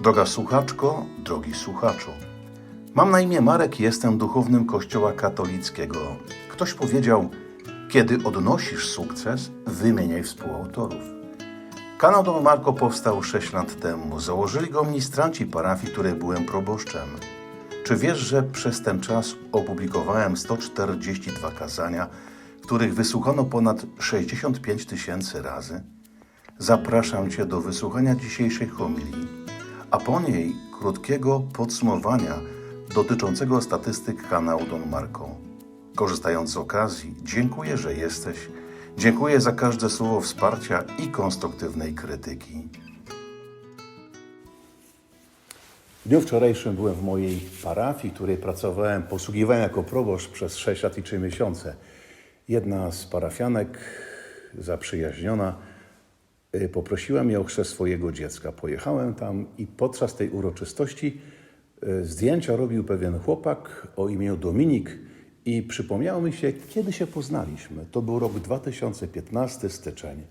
Droga słuchaczko, drogi słuchaczu. Mam na imię Marek jestem duchownym Kościoła katolickiego. Ktoś powiedział, kiedy odnosisz sukces, wymieniaj współautorów. Kanał Don Marco powstał 6 lat temu. Założyli go ministranci parafii, której byłem proboszczem. Czy wiesz, że przez ten czas opublikowałem 142 kazania, których wysłuchano ponad 65 tysięcy razy? Zapraszam Cię do wysłuchania dzisiejszej homilii, a po niej krótkiego podsumowania dotyczącego statystyk kanału Don Marco. Korzystając z okazji, dziękuję, że jesteś. Dziękuję za każde słowo wsparcia i konstruktywnej krytyki. W dniu wczorajszym byłem w mojej parafii, której pracowałem, posługiwałem jako proboszcz przez 6 lat i 3 miesiące. Jedna z parafianek, zaprzyjaźniona, y, poprosiła mnie o chrzest swojego dziecka. Pojechałem tam i podczas tej uroczystości y, zdjęcia robił pewien chłopak o imieniu Dominik i przypomniało mi się, kiedy się poznaliśmy. To był rok 2015, styczeń.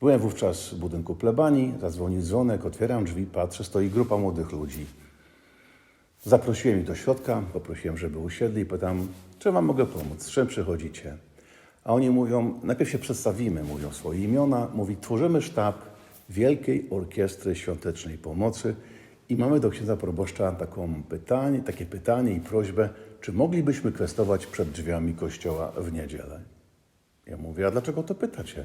Byłem wówczas w budynku plebanii, zadzwonił dzwonek, otwieram drzwi, patrzę, stoi grupa młodych ludzi. Zaprosiłem ich do środka, poprosiłem, żeby usiedli i pytam, czy wam mogę pomóc, z czym przychodzicie? A oni mówią, najpierw się przedstawimy, mówią swoje imiona, mówi, tworzymy sztab Wielkiej Orkiestry Świątecznej Pomocy i mamy do księdza proboszcza taką pytanie, takie pytanie i prośbę, czy moglibyśmy kwestować przed drzwiami kościoła w niedzielę? Ja mówię, a dlaczego to pytacie?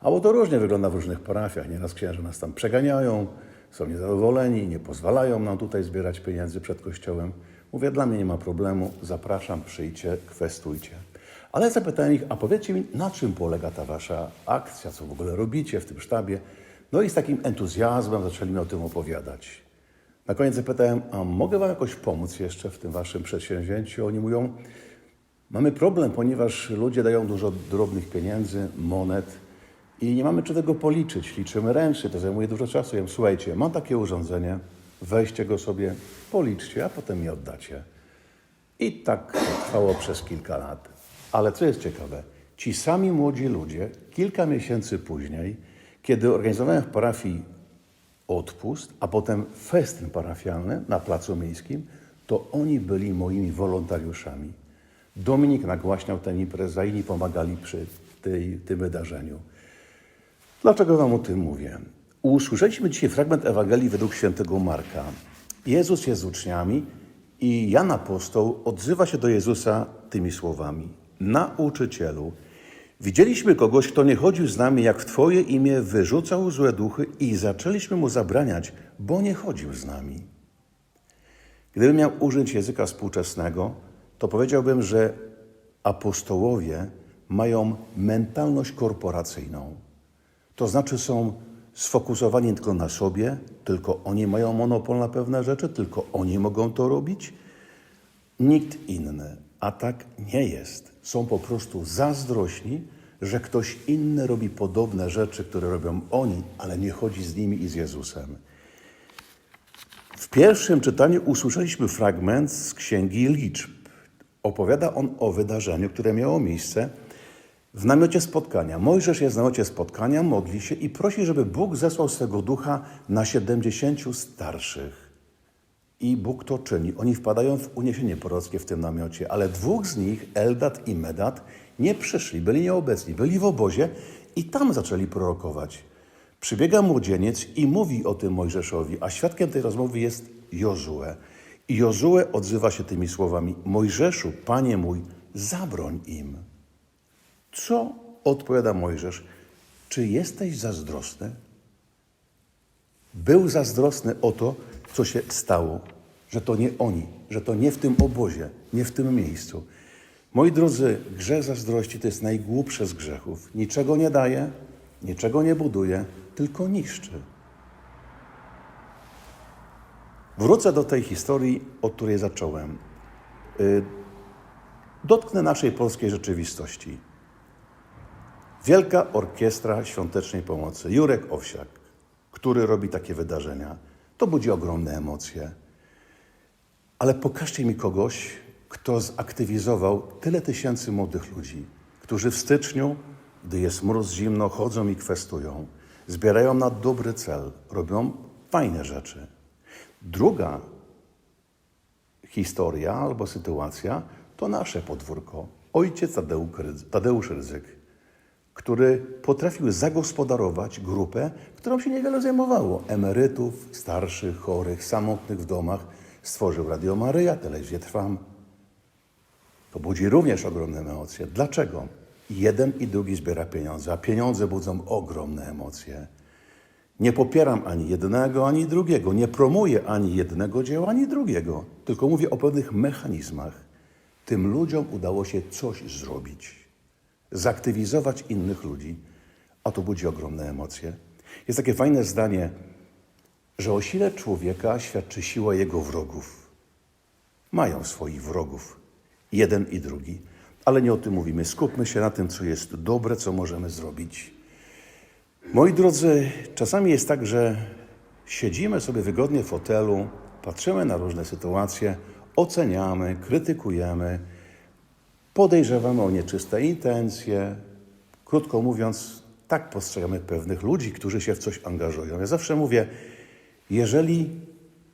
A bo to różnie wygląda w różnych parafiach. Nieraz księża nas tam przeganiają, są niezadowoleni, nie pozwalają nam tutaj zbierać pieniędzy przed kościołem. Mówię, dla mnie nie ma problemu, zapraszam, przyjdźcie, kwestujcie. Ale zapytałem ich, a powiedzcie mi, na czym polega ta wasza akcja, co w ogóle robicie w tym sztabie? No i z takim entuzjazmem zaczęli mi o tym opowiadać. Na koniec zapytałem, a mogę wam jakoś pomóc jeszcze w tym waszym przedsięwzięciu? Oni mówią, mamy problem, ponieważ ludzie dają dużo drobnych pieniędzy, monet i nie mamy czy tego policzyć. Liczymy ręcznie, to zajmuje dużo czasu. Ja mówię, słuchajcie, mam takie urządzenie, weźcie go sobie, policzcie, a potem mi oddacie. I tak trwało przez kilka lat. Ale co jest ciekawe, ci sami młodzi ludzie, kilka miesięcy później, kiedy organizowałem w parafii odpust, a potem festyn parafialny na Placu Miejskim, to oni byli moimi wolontariuszami. Dominik nagłaśniał tę imprezę, inni pomagali przy tej, tym wydarzeniu. Dlaczego Wam o tym mówię? Usłyszeliśmy dzisiaj fragment Ewangelii według świętego Marka. Jezus jest z uczniami i Jan Apostoł odzywa się do Jezusa tymi słowami. Nauczycielu, widzieliśmy kogoś, kto nie chodził z nami, jak w Twoje imię wyrzucał złe duchy i zaczęliśmy mu zabraniać, bo nie chodził z nami. Gdybym miał użyć języka współczesnego, to powiedziałbym, że apostołowie mają mentalność korporacyjną. To znaczy są sfokusowani tylko na sobie, tylko oni mają monopol na pewne rzeczy, tylko oni mogą to robić. Nikt inny. A tak nie jest. Są po prostu zazdrośni, że ktoś inny robi podobne rzeczy, które robią oni, ale nie chodzi z nimi i z Jezusem. W pierwszym czytaniu usłyszeliśmy fragment z Księgi Liczb. Opowiada on o wydarzeniu, które miało miejsce w namiocie spotkania. Mojżesz jest w namiocie spotkania, modli się i prosi, żeby Bóg zesłał swego ducha na 70 starszych. I Bóg to czyni. Oni wpadają w uniesienie prorockie w tym namiocie, ale dwóch z nich, Eldat i Medat, nie przyszli, byli nieobecni, byli w obozie i tam zaczęli prorokować. Przybiega młodzieniec i mówi o tym Mojżeszowi, a świadkiem tej rozmowy jest Jozue. I Jozue odzywa się tymi słowami: Mojżeszu, panie mój, zabroń im. Co odpowiada Mojżesz? Czy jesteś zazdrosny? Był zazdrosny o to, co się stało, że to nie oni, że to nie w tym obozie, nie w tym miejscu. Moi drodzy, grzech zazdrości to jest najgłupszy z grzechów. Niczego nie daje, niczego nie buduje, tylko niszczy. Wrócę do tej historii, od której zacząłem. Y, Dotknę naszej polskiej rzeczywistości. Wielka Orkiestra Świątecznej Pomocy, Jurek Owsiak, który robi takie wydarzenia, to budzi ogromne emocje. Ale pokażcie mi kogoś, kto zaktywizował tyle tysięcy młodych ludzi, którzy w styczniu, gdy jest mróz, zimno, chodzą i kwestują, zbierają na dobry cel, robią fajne rzeczy. Druga historia albo sytuacja to nasze podwórko. Ojciec Tadeusz Rydzyk, który potrafił zagospodarować grupę, którą się niewiele zajmowało. Emerytów, starszych, chorych, samotnych w domach. Stworzył Radio Maryja, Telewizję Trwam. To budzi również ogromne emocje. Dlaczego? Jeden i drugi zbiera pieniądze, a pieniądze budzą ogromne emocje. Nie popieram ani jednego, ani drugiego. Nie promuję ani jednego dzieła, ani drugiego. Tylko mówię o pewnych mechanizmach. Tym ludziom udało się coś zrobić. Zaktywizować innych ludzi, a to budzi ogromne emocje. Jest takie fajne zdanie, że o sile człowieka świadczy siła jego wrogów. Mają swoich wrogów, jeden i drugi, ale nie o tym mówimy. Skupmy się na tym, co jest dobre, co możemy zrobić. Moi drodzy, czasami jest tak, że siedzimy sobie wygodnie w fotelu, patrzymy na różne sytuacje, oceniamy, krytykujemy, podejrzewamy o nieczyste intencje. Krótko mówiąc, tak postrzegamy pewnych ludzi, którzy się w coś angażują. Ja zawsze mówię, jeżeli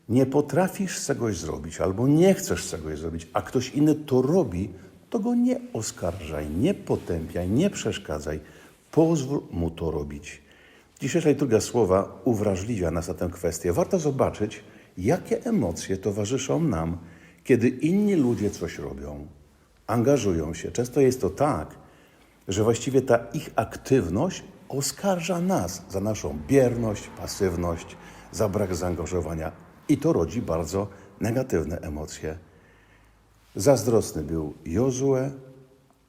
nie potrafisz czegoś zrobić albo nie chcesz czegoś zrobić, a ktoś inny to robi, to go nie oskarżaj, nie potępiaj, nie przeszkadzaj. Pozwól mu to robić. Dzisiejsza liturgia słowa uwrażliwia nas na tę kwestię. Warto zobaczyć, jakie emocje towarzyszą nam, kiedy inni ludzie coś robią, angażują się. Często jest to tak, że właściwie ta ich aktywność oskarża nas za naszą bierność, pasywność, za brak zaangażowania. I to rodzi bardzo negatywne emocje. Zazdrosny był Jozue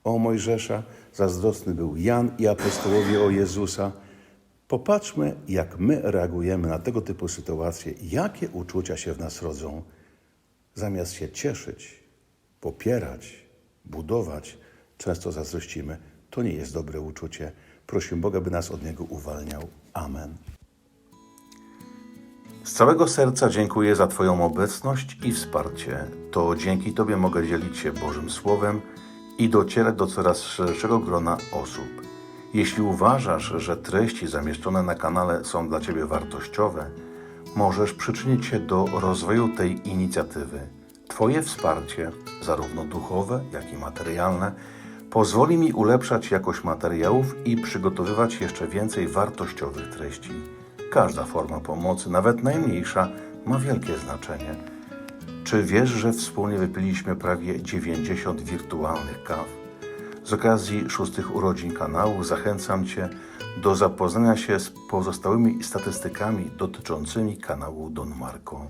o Mojżesza, zazdrosny był Jan i apostołowie o Jezusa. Popatrzmy, jak my reagujemy na tego typu sytuacje, jakie uczucia się w nas rodzą. Zamiast się cieszyć, popierać, budować, często zazdrościmy. To nie jest dobre uczucie. Prosimy Boga, by nas od niego uwalniał. Amen. Z całego serca dziękuję za Twoją obecność i wsparcie. To dzięki Tobie mogę dzielić się Bożym Słowem i docierać do coraz szerszego grona osób. Jeśli uważasz, że treści zamieszczone na kanale są dla Ciebie wartościowe, możesz przyczynić się do rozwoju tej inicjatywy. Twoje wsparcie, zarówno duchowe, jak i materialne, pozwoli mi ulepszać jakość materiałów i przygotowywać jeszcze więcej wartościowych treści. Każda forma pomocy, nawet najmniejsza, ma wielkie znaczenie. Czy wiesz, że wspólnie wypiliśmy prawie 90 wirtualnych kaw? Z okazji szóstych urodzin kanału zachęcam Cię do zapoznania się z pozostałymi statystykami dotyczącymi kanału Don Marco.